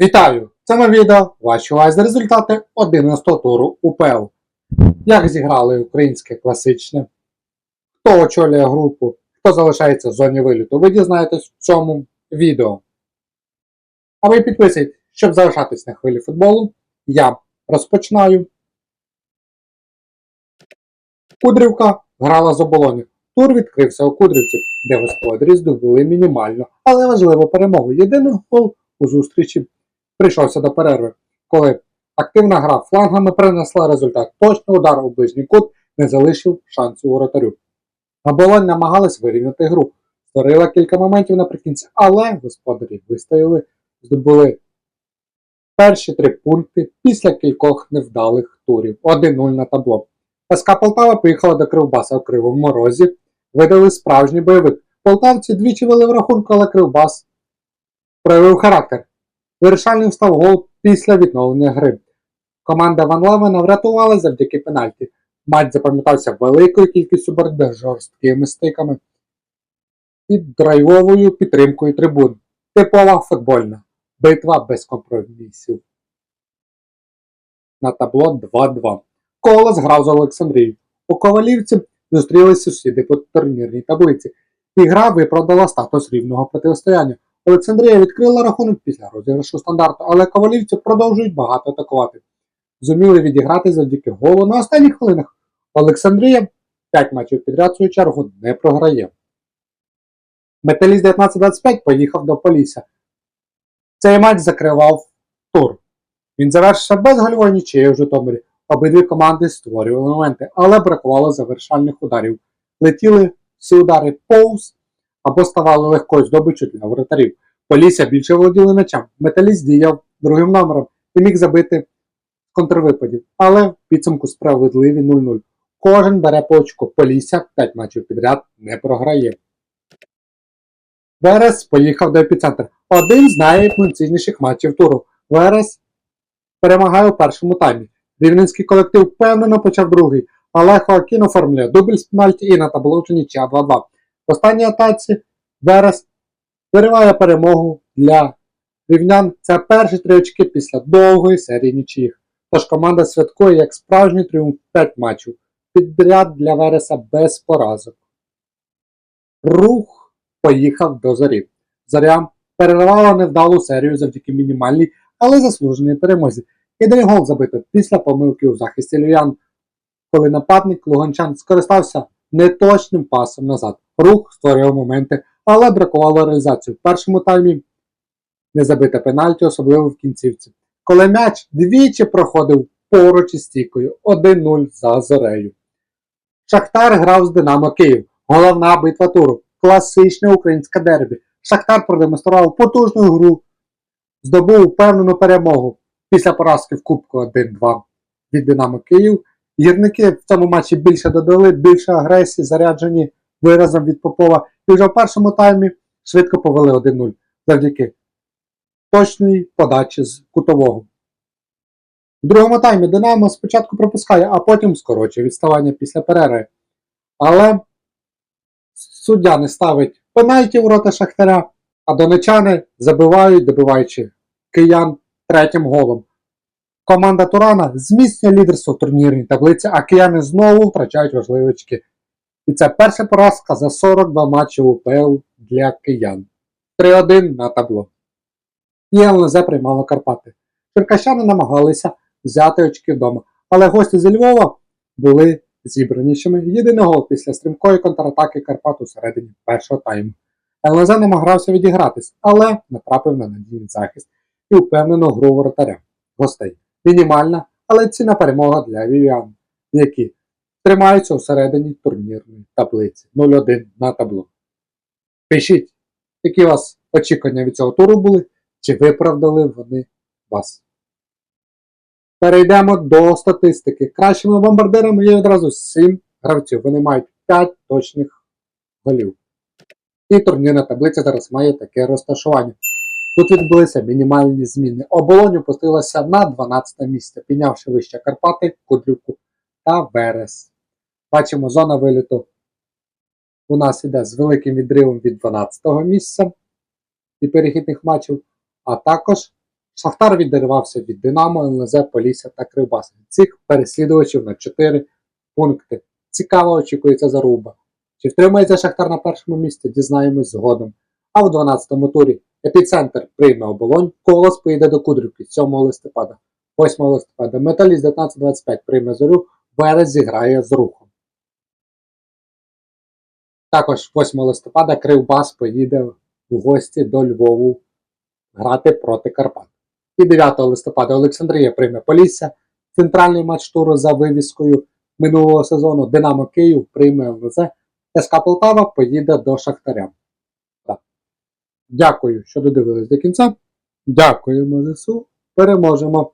Вітаю! В цьому відео ваші увазі результати 11-го туру УПЛ. Як зіграли українське класичне, хто очолює групу, хто залишається в зоні виліту, ви дізнаєтесь в цьому відео. А ви підписуйтесь, щоб залишатись на хвилі футболу. Я розпочинаю. Кудрівка грала з оболонів. Тур відкрився у Кудрівці, де господарі здобули мінімально, але важливу перемогу. Єдиний гол у зустрічі прийшовся до перерви, коли активна гра флангами принесла результат. Точний удар у ближній кут не залишив шансу воротарю. Оболонь намагалась вирівняти гру, створила кілька моментів наприкінці, але господарі вистояли, здобули перші три пункти після кількох невдалих турів. 1-0 на табло. СК Полтава поїхала до Кривбаса в Кривому Розі, видали справжній бойовик. Полтавці двічі вели в рахунку, але Кривбас проявив характер. Вирішальним став гол після відновлення гри. Команда Ван Левена врятувала завдяки пенальті. Матч запам'ятався великою кількістю боротьби, жорсткими стиками і драйвовою підтримкою трибун. Типова футбольна битва без компромісів. На табло 2-2. Колос грав з Олександрією. У Ковалівці зустрілись сусіди по турнірній таблиці. І гра виправдала статус рівного протистояння. Олександрія відкрила рахунок після розіграшу стандарту, але ковалівці продовжують багато атакувати. Зуміли відіграти завдяки голу на останніх хвилинах. Олександрія 5 матчів підряд свою чергу не програє. Металіст 19-25 поїхав до Полісся. Цей матч закривав тур. Він завершився без гольової нічиї в Житомирі. Обидві команди створювали моменти, але бракувало завершальних ударів. Летіли всі удари повз або ставали легкою здобиччю для воротарів. Полісся більше володіли м'ячем. Металіст діяв другим номером і міг забити контрвипадів. Але в підсумку справедливі 0-0. Кожен бере по очку. Полісся 5 матчів підряд не програє. Верес поїхав до епіцентра. Один з найемоційніших матчів туру. Верес перемагає у першому таймі. Рівненський колектив впевнено почав другий, але Хоакін оформлює дубль з пенальті і на табло нічия 2-2. В останній атаці Верес вириває перемогу для рівнян. Це перші три очки після довгої серії нічиїх. Тож команда святкує як справжній тріумф 5 матчів. Підряд для Вереса без поразок. Рух поїхав до зорі. Зоря перервала невдалу серію завдяки мінімальній, але заслуженій перемозі. Єдиний гол забито після помилки у захисті Люян, коли нападник Луганчан скористався неточним пасом назад. Рух створював моменти, але бракувало реалізації. В першому таймі не забите пенальті, особливо в кінцівці. Коли м'яч двічі проходив поруч із стійкою 1-0 за зорею. Шахтар грав з Динамо Київ. Головна битва туру. Класичне українське дербі. Шахтар продемонстрував потужну гру, здобув впевнену перемогу після поразки в Кубку 1-2 від Динамо Київ. Гірники в цьому матчі більше додали, більше агресії, заряджені виразом від Попова. І вже в першому таймі швидко повели 1-0 завдяки точній подачі з кутового. В другому таймі Динамо спочатку пропускає, а потім скорочує відставання після перерви. Але суддя не ставить пенальті в рота Шахтаря, а донечани забивають, добиваючи киян третім голом. Команда Турана зміцнює лідерство в турнірній таблиці, а кияни знову втрачають важливі очки. І це перша поразка за 42 матчі УПЛ для киян. 3-1 на табло. І ЛНЗ приймало Карпати. Черкащани намагалися взяти очки вдома, але гості зі Львова були зібранішими. Єдиний гол після стрімкої контратаки Карпат у середині першого тайму. ЛНЗ намагався відігратись, але натрапив на надійний захист і впевнену гру воротаря гостей. Мінімальна, але ціна перемога для вів'ян, які тримаються у середині турнірної таблиці 0-1 на табло. Пишіть, які у вас очікування від цього туру були, чи виправдали вони вас. Перейдемо до статистики. Кращими бомбардирами є одразу 7 гравців. Вони мають 5 точних голів. І турнірна таблиця зараз має таке розташування. Тут відбулися мінімальні зміни. Оболонь опустилася на 12 місце, піднявши вище Карпати, Кудрівку та Верес. Бачимо, зона виліту у нас іде з великим відривом від 12 го місця і перехідних матчів, а також Шахтар відірвався від Динамо, ЛНЗ, Полісся та Кривбаса. Цих переслідувачів на 4 пункти. Цікаво очікується заруба. Чи втримається Шахтар на першому місці, дізнаємось згодом. А в 12-му турі епіцентр прийме оболонь, колос поїде до Кудрівки 7 листопада. 8 листопада Металіст 19-25 прийме зорю, Верес зіграє з рухом. Також 8 листопада Кривбас поїде в гості до Львову грати проти Карпат. І 9 листопада Олександрія прийме Полісся. Центральний матч туру за вивіскою минулого сезону Динамо Київ прийме ЛНЗ. СК Полтава поїде до Шахтаря. Так. Дякую, що додивились до кінця. Дякуємо ЗСУ. Переможемо!